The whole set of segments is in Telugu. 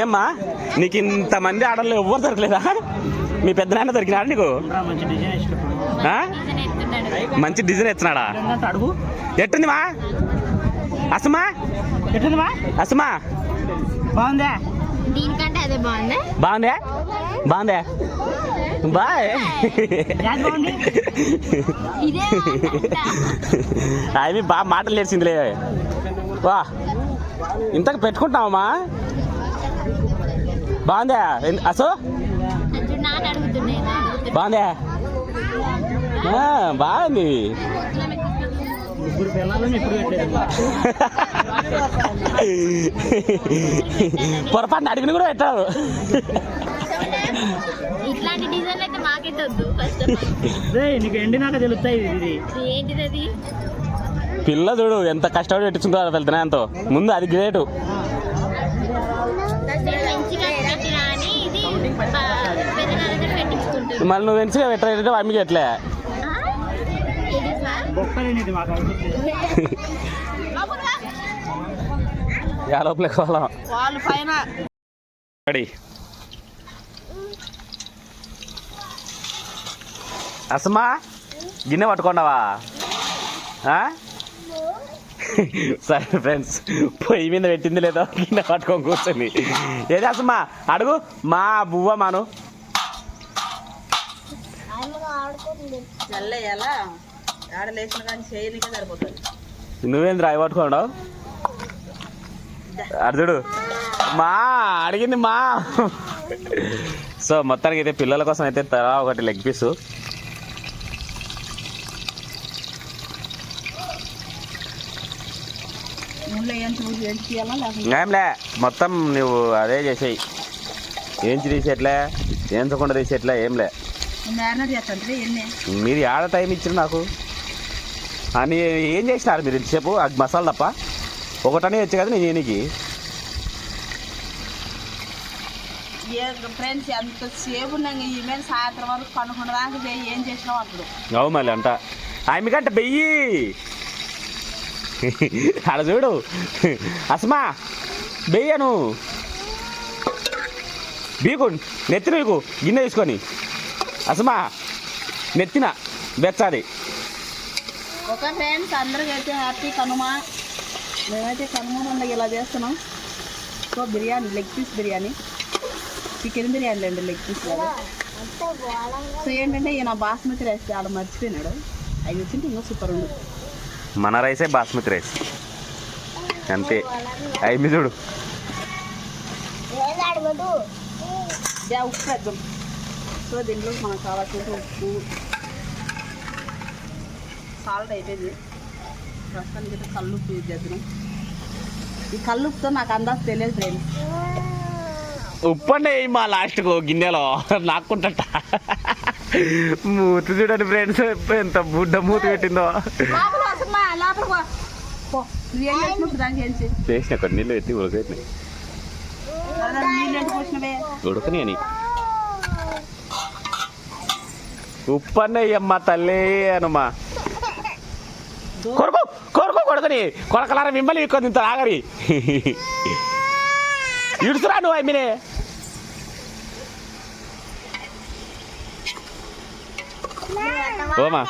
ఏమ్మా? నీకు ఇంతమంది ఆడల్లో ఎవ్వరు దొరకలేదా? మీ పెద్ద నాన్న దొరికినాడు నీకు? మంచి డిజైన్ ఎత్తున్నాడా ఏంటంటే అడుగు ఎట్టుంది మా అసమా ఎట్టుంది మా అసమా? బాగుందా? దీనికంటే అదే బాగుందా? బాగుందే? బాగుందే? బాయ్. అవి బాగా మాటలు నేర్చిందిలే. వా. ఇంతకు పెట్టుకుంటావమ్మా బాగుందే? అసో బాగుందే? బాగుంది. పొరపాటున అడిగిన కూడా పెట్టావు ఇట్లాంటి డిజైన్ అయితే మాకైతే వద్దు ఫస్ట్ ఆఫ్ రే నీకు ఎండినాక తెలుస్తాయి ఇది ఆల్ ఏంటిది అది? పిల్ల చూడు ఎంత కష్టపడి పెట్టించుకుంటారో వెళ్తున్నా ఎంతో ముందు అది గ్రేటు మళ్ళీ నువ్వు వెంచిగా పెట్టాలంటే అమ్మికి ఎట్లే? యా లోపల కోలం వాళ్ళు పైన. రెడీ. అసమా గిన్నె పట్టుకున్నావా? ఆ? సరే ఫ్రెండ్స్ పొయ్యి మీద పెట్టింది లేదో? గిన్నె పట్టుకొని కూర్చొని. ఏది అసమా? అడుగు. మా బువ్వ మాను. చల్లేయాలా ఆడ లేచిన కానీ చేయనికే సరిపోతుంది. నువ్వేంద్ర అవి పట్టుకోండావు అర్జుడు మా అడిగింది మా. సో మొత్తానికి అయితే పిల్లల కోసం అయితే తలా ఒకటి లెగ్ పీసు ఏంలే మొత్తం నువ్వు అదే చేసేయి. ఏంచి తీసేట్లే? ఏంచకుండా తీసేట్లే ఏంలే మ్యారినేట్ చేస్తాంటే ఎన్ని మీరు ఆడ టైం ఇచ్చారు నాకు? అని ఏం చేసినారు మీరు ఇంతసేపు? అది మసాలా తప్ప? ఒకటనే వచ్చి కదా నేను దీనికి ఏ ఫ్రెండ్స్ ఎంతసేపు ఉన్నాం ఈ మీద సాయంత్రం వరకు పనుకున్న దాకా చేయి ఏం చేసినావు అంటాడు అవు మళ్ళీ అంట. ఆమెకంట బెయ్యి. ఆడ చూడు. అస్మా బెయ్యను బీకు నెత్తిన బీకు గిన్నె తీసుకొని. అస్మా నెత్తిన బెచ్చాది ఒక ఫ్రెండ్స్ అందరికి అయితే హ్యాపీ కనుమ. మేమైతే కనుమ పండుగ ఇలా చేస్తున్నాం. So biryani leg piece biryani. Chicken biryani అండి లెగ్. పీస్ సో ఏంటంటే ఈయన బాస్మతి రైస్ ఆడ మర్చిపోయినాడు. అవి వచ్చింటే ఇంకా సూపర్ ఉంది మన రైసే బాస్మతి రైస్. అంతే. అవి చూడు. ఉప్పు సో దీంట్లో మనకు కావాల్సిన ఉప్పు సాల్ట్ అయిపోయింది. ప్రస్తుతానికి అయితే కల్లుప్పు యూజ్ చేస్తున్నాం. ఈ కల్లుప్పుతో నాకు అందాజ తెలియదు ఫ్రెండ్స్ ఉప్పు అంటే మా లాస్ట్కు గిన్నెలో. నాకుంటట మూతి చూడండి ఫ్రెండ్స్ ఎంత బుడ్డ మూతి పెట్టిందో. లోపల వస్తుందా లోపల పో. పో. నువ్వేం చేసినప్పుడు దానికి ఏం చేయి చేసిన కొన్ని నీళ్ళు ఎత్తి ఉడకని అదే నీళ్ళు ఎంత పోసినవే ఉడకని ఉప్పన్నయ్యమ్మ తల్లి అనుమా. కొరకు కొరకు కొడుకుని కొడకలార మిమ్మల్ని ఎక్కువ ఇంత ఆగరి ఇడుచురా నువ్వు అమ్మినే. ఓమా.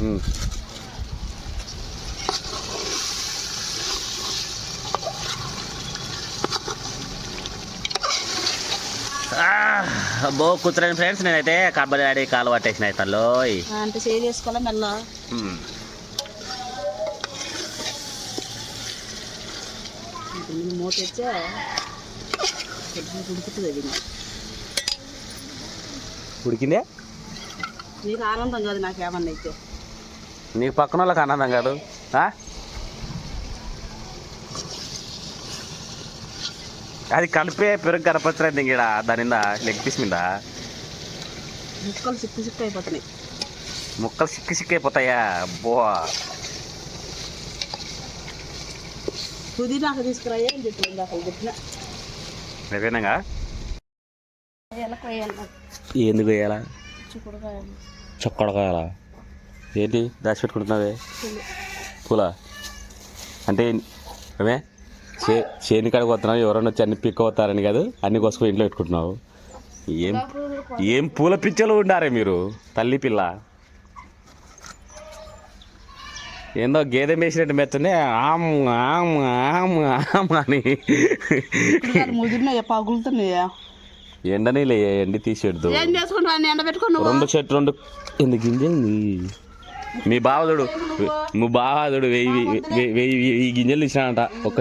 ఉమ్. అబ్బో కూర్చోండి ఫ్రెండ్స్ నేనైతే కబడ్డీ ఆడి కాలు పట్టేసిన తల్లో అంటే చేయి చేసుకోవాలి మెల్ల? మూత తెచ్చే ఉడుకుతుంది అది. ఇంకా. ఉడికిందే? నీకు ఆనందం కాదు నాకు ఏమన్నా అయితే. నీకు పక్కన వాళ్ళకి ఆనందం కాదు. అది కలిపే పెరుగు కనపచ్చలేదు ఇంక దాని మీద లెగ్ పీస్ మీద? ముక్కలు సిక్కు సిక్కు అయిపోతున్నాయి. ముక్కలు సిక్కి సిక్కి అయిపోతాయా? బో పుదీనాకు తీసుకురాయే అని చెప్పి ఇందాక చెప్పిన? ఎందుకు వేయాలా చిక్కుడుకాయ చొక్కడకాయాలా? ఏంటి దాచిపెట్టుకుంటున్నావే? పూల. అంటే అవే? చే చేని కాడికి వస్తున్నావు ఎవరైనా వచ్చి అన్ని పిక్క వస్తారని కాదు అన్ని కోసుకొని ఇంట్లో పెట్టుకుంటున్నావు. ఏం ఏం పూల పిచ్చలు ఉండారే మీరు తల్లి పిల్ల? ఏందో గేదె మేసినట్టు మెచ్చనే ఆమ్ ఆమ్ ఆమ్ ఆమ్ అని. పగులుతున్నాయా? ఎండనీలే ఎండి తీసేద్దు ఏం చేసుకుంటావు ఎండ నువ్వు రెండు షర్ట్ రెండు ఎందుకు గింజండి మీ బావదుడు మీ బావదుడు వెయ్యి వెయ్యి వెయ్యి వెయ్యి గింజలు ఇచ్చినాడంట ఒక్క.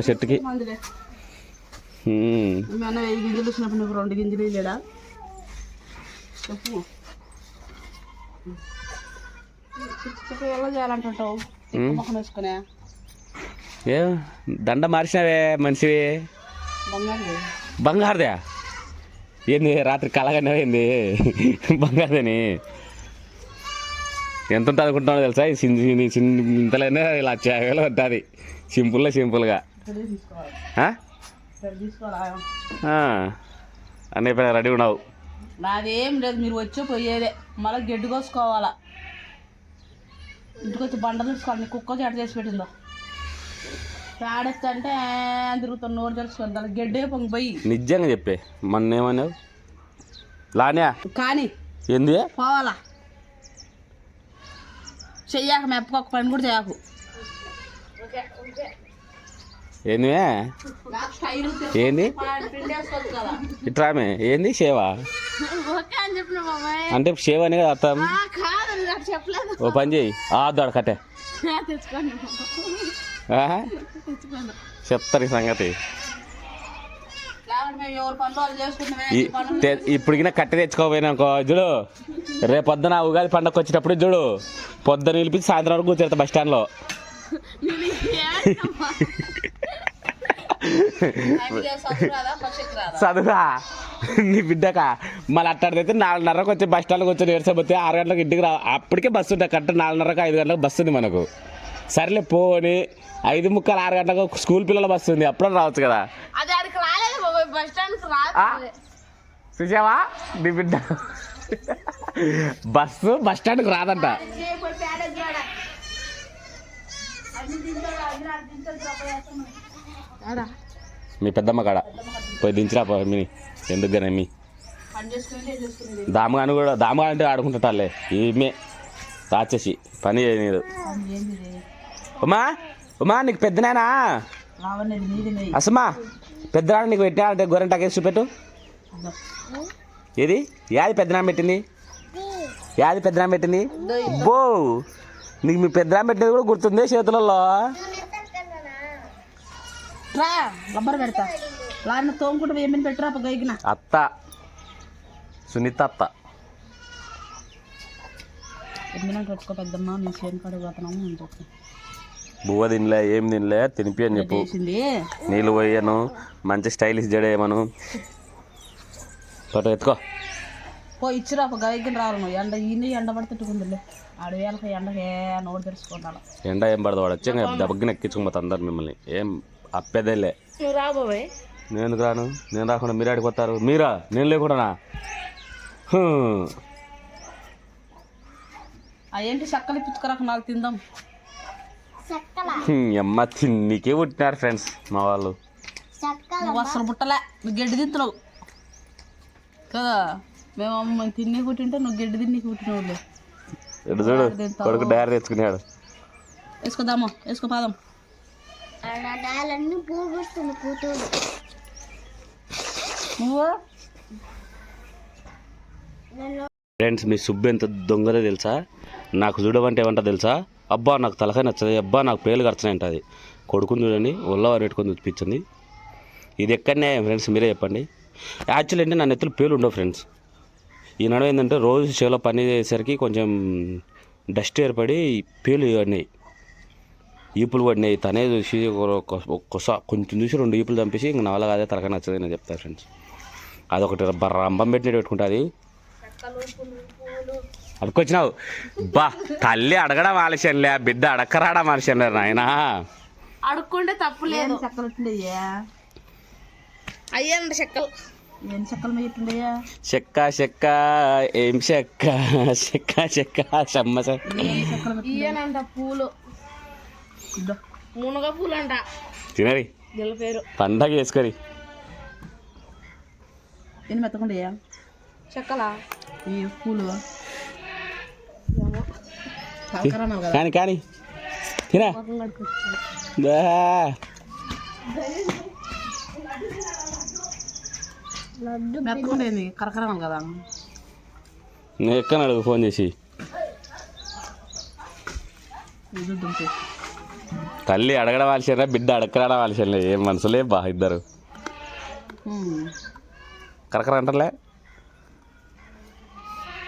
ఏమన్నా వెయ్యి గింజలు వచ్చినప్పుడు నువ్వు రెండు గింజలు లేడా చెప్పు. చెప్పు ఎలా చేయాలంటుంటావు మొహం వేసుకునే. ఏ దండ మార్చినావే మనిషివి? బంగారు బంగారుదే? ఏంది రాత్రి కలగనే ఏంది బంగారుదని? ఎంత ఉంటుంది అనుకుంటున్నావు తెలుసా? చిన్న చిన్న ఇంతలోనే ఇలా వేలు ఉంటుంది సింపుల్గా. సింపుల్గా. అన్నీ రెడీ ఉన్నావు? నాదేం లేదు మీరు వచ్చి పోయేదే. మళ్ళీ గడ్డి కోసుకోవాలా? ఇంటికి వచ్చి బండలు తీసుకోవాలి. కుక్క చెట్ట చేసి పెట్టిందో? పేడెత్తంటే తిరుగుతాను నోరు తెలుసుకోండి దాని గడ్డే పొంగి పోయి నిజంగా చెప్పే. మొన్న ఏమన్నావు లానే కానీ ఏంది? పోవాలా? చెయ్యాక మెప్పకు ఒక పని కూడా చేయకు ఏంది ఏంది? ఇట్రామే ఏంది సేవ అంటే సేవ అనే కదా అర్థం? ఓ పని చేయి ఆ దొడ కట్టే. చెప్తారు ఈ సంగతి. ఇప్పటికినా కట్టె తెచ్చుకోపోయినా అనుకో చూడు రేపు పొద్దున ఉగాది పండగ వచ్చేటప్పుడు చూడు పొద్దున నిలిపి సాయంత్రం వరకు కూర్చోడతా బస్ స్టాండ్లో. చదువుగా నీ బిడ్డక. మళ్ళీ అట్టాడితే నాలుగున్నరకు వచ్చి బస్ స్టాండ్కి వచ్చి నేర్చబోతే ఆరు గంటలకు ఇంటికి రా అప్పటికే బస్సు ఉంటుంది కరెక్ట్ నాలుగున్నరకు ఐదు గంటలకు బస్సు ఉంది మనకు. సర్లే పోని ఐదు ముక్కలు ఆరు గంటలకు స్కూల్ పిల్లల బస్సు ఉంది అప్పుడు రావచ్చు కదా. బస్ స్టాండ్ రాదు? చూసావా? నీ బిడ్డ. బస్సు బస్ స్టాండ్కి రాదంట. మీ పెద్దమ్మ కాడ. పోయి దించిరా పో మీ ఎందుకు కానీ మీ? దామగాను కూడా దామగా అంటే ఆడుకుంటాలే ఈమె. రాచేసి పని చేయనీదు ఇది? ఉమా? ఉమా నీకు పెద్దనాయనా అసమా? పెద్దనాన్న నీకు పెట్టినా అంటే గొర్రెంట చూపెట్టు. ఏది? యాది పెద్దనాన్న పెట్టింది? యాది పెద్దనాన్న పెట్టింది? బో నీకు మీ పెద్దనాన్న పెట్టినది కూడా గుర్తుంది చేతులలో రా రబ్బర్ పెడతా. లారిన తోముకుంటూ ఏమని పెట్టరా గైకిన అత్త. సునీత అత్త. ఎమ్మినా కట్టుకో పెద్దమ్మ చేను కాడ పోతున్నాము అని చెప్పి బువ్వ తినలే ఏం తినలే తినిపి అని చెప్పు. నీళ్ళు పోయాను మంచి స్టైలిష్ జడేయమను ఫోటో ఎత్తుకో. పో ఇచ్చిరా ఒక గైకిన రావాలి నువ్వు? ఎండ ఇన్ని ఎండ ఎండకే నోరు తెరుచుకోవాలి ఎండ ఏం పడదు వాడు వచ్చి ఇంకా దెబ్బకి ఎక్కించుకోపోతా అందరు మిమ్మల్ని. ఏం అప్పేదేలే. నువ్వు రా బాబాయ్. నేను ఎందుకు రాను? నేను రాకుండా మీరు ఆడిపోతారు మీరా? నేను లేకుండానా. ఆ ఏంటి చక్కలు పిచ్చుకరకు నాలుగు తిందాం. అమ్మ తిన్నికే పుట్టినారు ఫ్రెండ్స్ మా వాళ్ళు. నువ్వు అసలు పుట్టలే నువ్వు గడ్డి తింటున్నావు. కదా మేము మేము తిని పుట్టింటే నువ్వు గడ్డి తిని పుట్టినవులే ఇటు చూడు కొడుకు డైరీ తెచ్చుకున్నాడు. వేసుకోదామా వేసుకో పాదం. ఫ్రెండ్స్ మీ సుబ్బు ఎంత దొంగదో తెలుసా? నాకు చూడమంటే ఏమంటా తెలుసా? అబ్బా నాకు తలకాయ నచ్చదు అబ్బా నాకు పేర్లు ఖర్చునే అది కొడుకుని చూడండి ఒళ్ళవారు పెట్టుకొని చూపించింది. ఇది ఎక్కడనే ఫ్రెండ్స్? మీరే చెప్పండి. యాక్చువల్లీ అంటే నా నెత్తులు పేర్లు ఉండవు ఫ్రెండ్స్. ఈనాడు ఏంటంటే రోజు చేలో పని చేసేసరికి కొంచెం డస్ట్ ఏర్పడి పేలు పడినాయి ఈపులు పడినాయి. తనే చూసి ఒక- కొంచెం చూసి రెండు ఈపులు చంపేసి ఇంక నా వల్ల అదే తలకాయ నచ్చదు చెప్తాను ఫ్రెండ్స్. అదొకటి రబ్బ- రంబం పెట్టినట్టు పెట్టుకుంటుంది. అడుకొచ్చినావు బా తల్లి అడగడం ఆలస్యంలే బిడ్డ అడక్కరాడం ఆలస్యంలే నాయనా. అడుక్కుంటే తప్పు లేదు. చక్కలు అయ్యండి చెక్కలు. ఏం చెక్క చెక్క ఏం చెక్క చెక్క చెక్క చెమ్మ చెక్క. ఏం చెక్కలు మీద ఇయ్యనంట పూలు. ఇద్దో. మునగ పూలు అంట తినరి. దీని పేరు. పండగ చెక్కలా? ఈ పూలు. కానీ కానీ. తినా. కదా. నేను ఎక్కని అడుగు ఫోన్ చేసి. తల్లి అడగడవలసిన బిడ్డ అడగడవలసిన ఏం మనసులే బా ఇద్దరు. కరకర అంటలే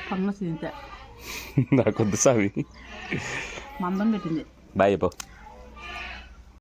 పన్ను తింటే నాకు వద్దు సామి మందం పెట్టింది. బాయ్ చెప్పు.